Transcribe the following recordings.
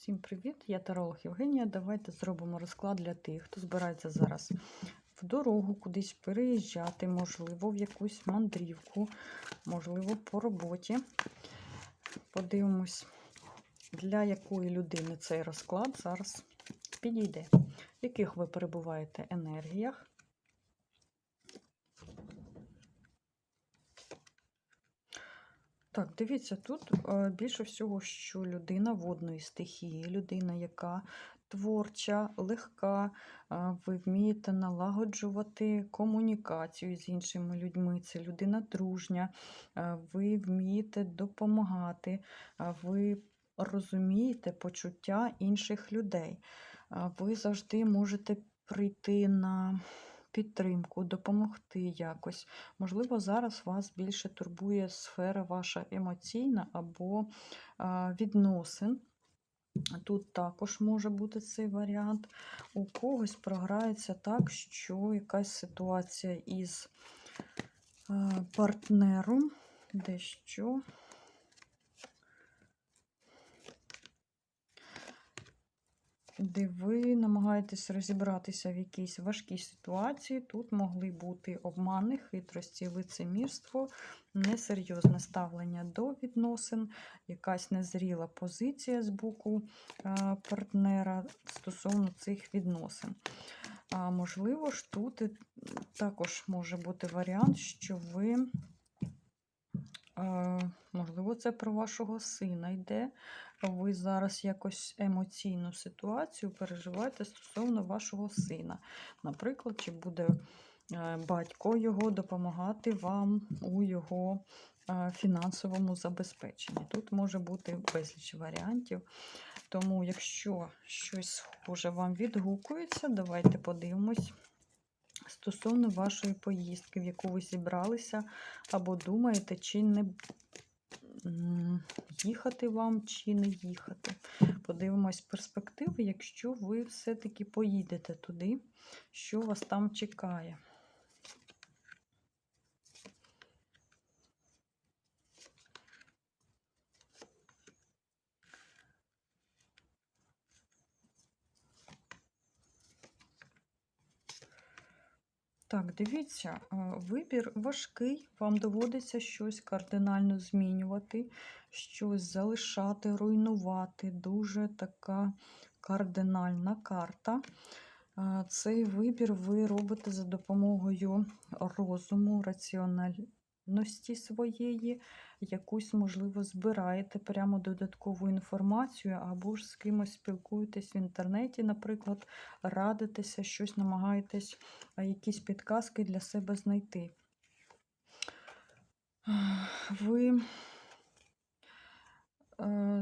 Всім привіт! Я таролог Євгенія. Давайте зробимо розклад для тих, хто збирається зараз в дорогу, кудись переїжджати, можливо, в якусь мандрівку, можливо, по роботі. Подивимось, для якої людини цей розклад зараз підійде, в яких ви перебуваєте енергіях. Так, дивіться, тут е, більше всього, що людина водної стихії, людина, яка творча, легка, е, ви вмієте налагоджувати комунікацію з іншими людьми. Це людина дружня, е, ви вмієте допомагати, ви розумієте почуття інших людей. Ви завжди можете прийти на підтримку, допомогти якось. Можливо, зараз вас більше турбує сфера ваша емоційна або відносин. Тут також може бути цей варіант. У когось програється так, що якась ситуація із партнером дещо. Де ви намагаєтесь розібратися в якійсь важкій ситуації. Тут могли бути обмани, хитрості, лицемірство, несерйозне ставлення до відносин, якась незріла позиція з боку е, партнера стосовно цих відносин. А можливо ж, тут також може бути варіант, що ви, е, можливо, це про вашого сина йде ви зараз якось емоційну ситуацію переживаєте стосовно вашого сина. Наприклад, чи буде е, батько його допомагати вам у його е, фінансовому забезпеченні. Тут може бути безліч варіантів. Тому, якщо щось схоже вам відгукується, давайте подивимось. Стосовно вашої поїздки, в яку ви зібралися, або думаєте, чи не їхати вам чи не їхати. Подивимось перспективи, якщо ви все-таки поїдете туди, що вас там чекає. Так, дивіться, вибір важкий, вам доводиться щось кардинально змінювати, щось залишати, руйнувати. Дуже така кардинальна карта. Цей вибір ви робите за допомогою розуму, раціональності своєї, якусь, можливо, збираєте прямо додаткову інформацію, або ж з кимось спілкуєтесь в інтернеті, наприклад, радитеся, щось намагаєтесь, якісь підказки для себе знайти. Ви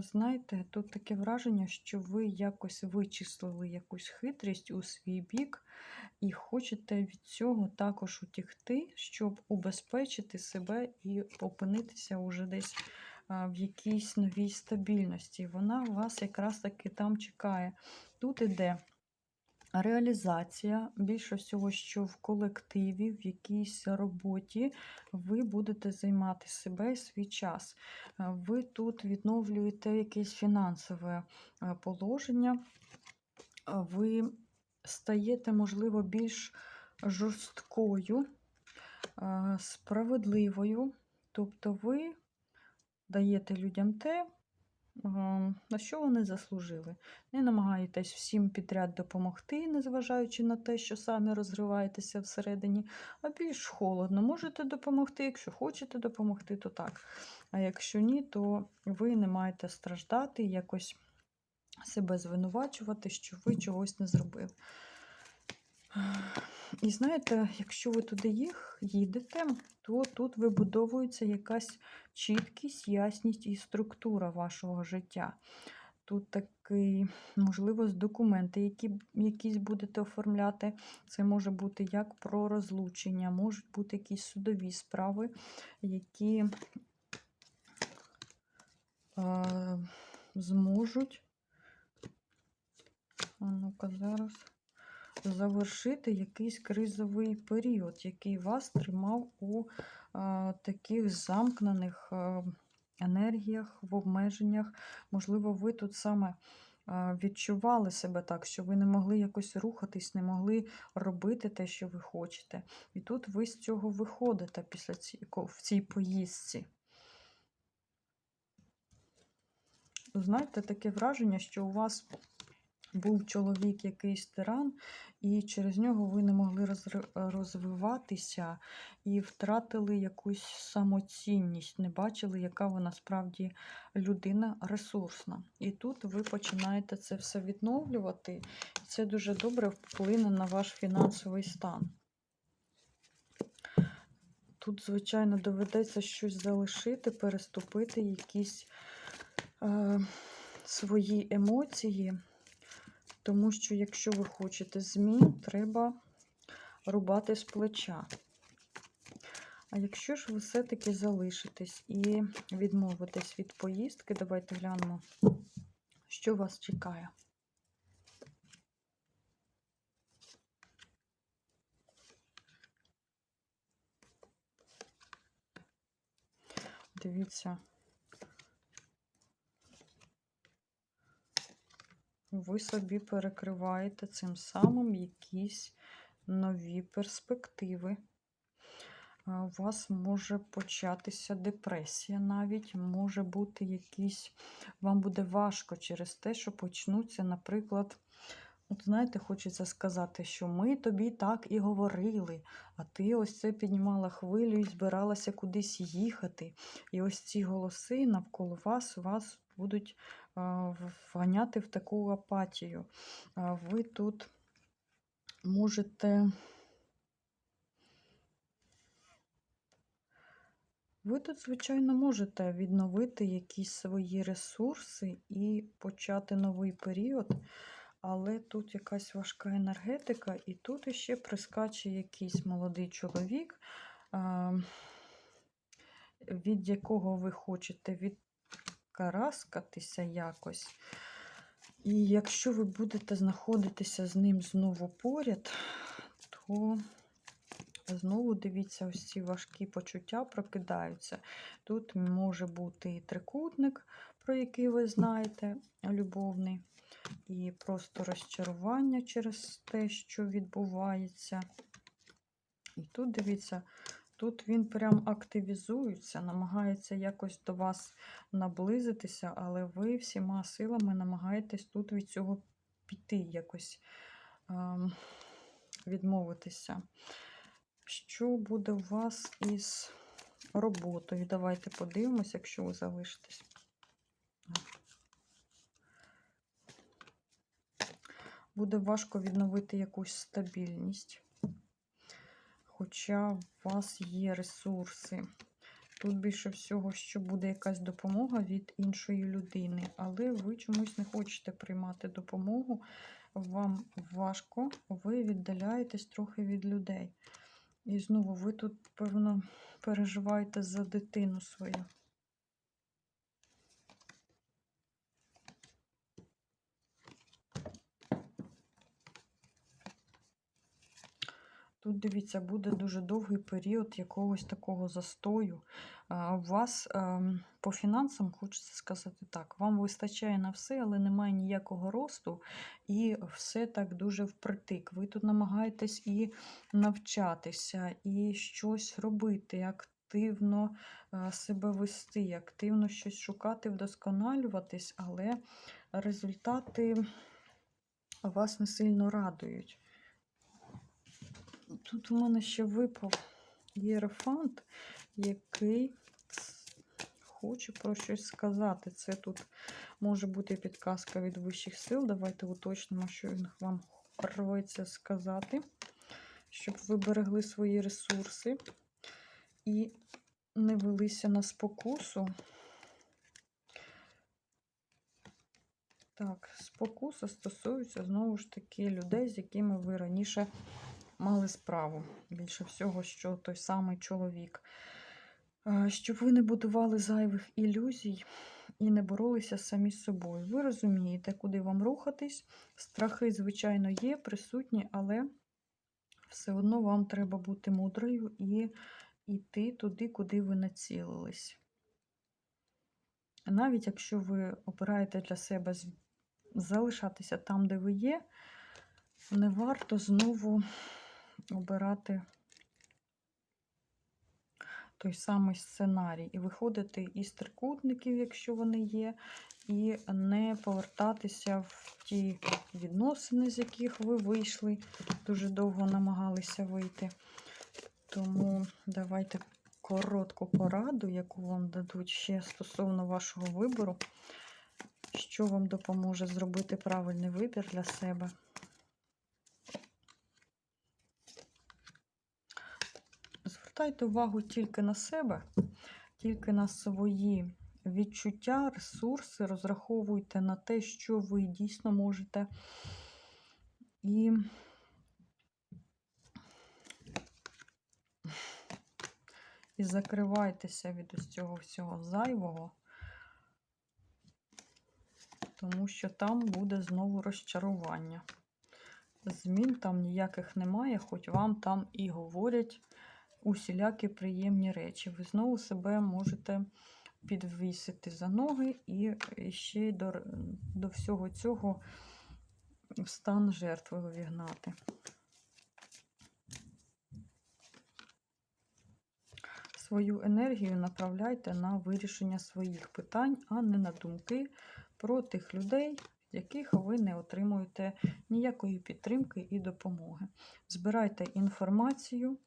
знаєте, тут таке враження, що ви якось вичислили якусь хитрість у свій бік, і хочете від цього також утікти, щоб убезпечити себе і опинитися уже десь в якійсь новій стабільності. Вона вас якраз таки там чекає. Тут іде реалізація, більше всього, що в колективі, в якійсь роботі ви будете займати себе і свій час. Ви тут відновлюєте якесь фінансове положення, ви стаєте, можливо, більш жорсткою, справедливою, тобто ви даєте людям те, на що вони заслужили. Не намагаєтесь всім підряд допомогти, незважаючи на те, що самі розриваєтеся всередині, а більш холодно. Можете допомогти, якщо хочете допомогти, то так. А якщо ні, то ви не маєте страждати, якось себе звинувачувати, що ви чогось не зробили. І знаєте, якщо ви туди їх їдете, то тут вибудовується якась чіткість, ясність і структура вашого життя. Тут такий, можливо, з документи, які якісь будете оформляти. Це може бути як про розлучення, можуть бути якісь судові справи, які е, зможуть. Ну-ка, зараз завершити якийсь кризовий період, який вас тримав у а, таких замкнених а, енергіях, в обмеженнях. Можливо, ви тут саме відчували себе так, що ви не могли якось рухатись, не могли робити те, що ви хочете. І тут ви з цього виходите після ці, в цій поїздці. Знаєте, таке враження, що у вас був чоловік якийсь тиран, і через нього ви не могли розвиватися і втратили якусь самоцінність, не бачили, яка вона справді людина ресурсна. І тут ви починаєте це все відновлювати, і це дуже добре вплине на ваш фінансовий стан. Тут, звичайно, доведеться щось залишити, переступити якісь е, свої емоції. Тому що, якщо ви хочете змін, треба рубати з плеча. А якщо ж ви все-таки залишитесь і відмовитесь від поїздки, давайте глянемо, що вас чекає. Дивіться. Ви собі перекриваєте цим самим якісь нові перспективи. У вас може початися депресія навіть, може бути якісь, вам буде важко через те, що почнуться, наприклад, от знаєте, хочеться сказати, що ми тобі так і говорили, а ти ось це піднімала хвилю і збиралася кудись їхати. І ось ці голоси навколо вас вас будуть вганяти в таку апатію. Ви тут можете. Ви тут, звичайно, можете відновити якісь свої ресурси і почати новий період, але тут якась важка енергетика, і тут іще прискаче якийсь молодий чоловік, від якого ви хочете відкараскатися якось. І якщо ви будете знаходитися з ним знову поряд, то знову дивіться, ось ці важкі почуття прокидаються. Тут може бути і трикутник, про який ви знаєте, любовний, і просто розчарування через те, що відбувається. І тут дивіться, тут він прям активізується, намагається якось до вас наблизитися, але ви всіма силами намагаєтесь тут від цього піти, якось ем, відмовитися. Що буде у вас із роботою? Давайте подивимось, якщо ви залишитесь. Буде важко відновити якусь стабільність. Хоча у вас є ресурси. Тут більше всього, що буде якась допомога від іншої людини, але ви чомусь не хочете приймати допомогу, вам важко, ви віддаляєтесь трохи від людей. І знову ви тут, певно, переживаєте за дитину свою. Тут, дивіться, буде дуже довгий період якогось такого застою. У вас ем, по фінансам, хочеться сказати так, вам вистачає на все, але немає ніякого росту, і все так дуже впритик. Ви тут намагаєтесь і навчатися, і щось робити, активно е, себе вести, активно щось шукати, вдосконалюватись, але результати вас не сильно радують. Тут у мене ще випав єрофант, який хоче про щось сказати. Це тут може бути підказка від вищих сил. Давайте уточнимо, що він вам рветься сказати, щоб ви берегли свої ресурси і не велися на спокусу. Так, спокуса стосується знову ж таки людей, з якими ви раніше мали справу. Більше всього, що той самий чоловік. Щоб ви не будували зайвих ілюзій і не боролися самі з собою. Ви розумієте, куди вам рухатись. Страхи, звичайно, є, присутні, але все одно вам треба бути мудрою і йти туди, куди ви націлились. Навіть якщо ви обираєте для себе залишатися там, де ви є. Не варто знову обирати той самий сценарій і виходити із трикутників, якщо вони є, і не повертатися в ті відносини, з яких ви вийшли, дуже довго намагалися вийти. Тому давайте коротку пораду, яку вам дадуть ще стосовно вашого вибору, що вам допоможе зробити правильний вибір для себе. Звертайте увагу тільки на себе, тільки на свої відчуття, ресурси, розраховуйте на те, що ви дійсно можете. І і закривайтеся від ось цього всього зайвого, тому що там буде знову розчарування. Змін там ніяких немає, хоч вам там і говорять усілякі приємні речі. Ви знову себе можете підвісити за ноги і ще до, до всього цього в стан жертви увігнати. Свою енергію направляйте на вирішення своїх питань, а не на думки про тих людей, яких ви не отримуєте ніякої підтримки і допомоги. Збирайте інформацію,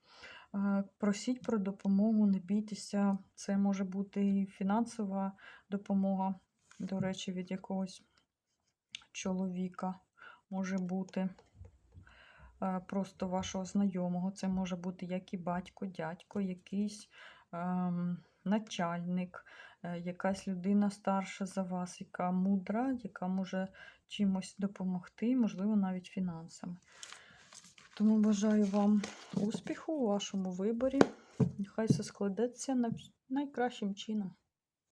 просіть про допомогу, не бійтеся. Це може бути і фінансова допомога, до речі, від якогось чоловіка може бути. е, Просто вашого знайомого. Це може бути як і батько, дядько, якийсь ем, начальник, е, якась людина старша за вас, яка мудра, яка може чимось допомогти, можливо, навіть фінансами. Тому бажаю вам успіху у вашому виборі. Нехай все складеться най- найкращим чином.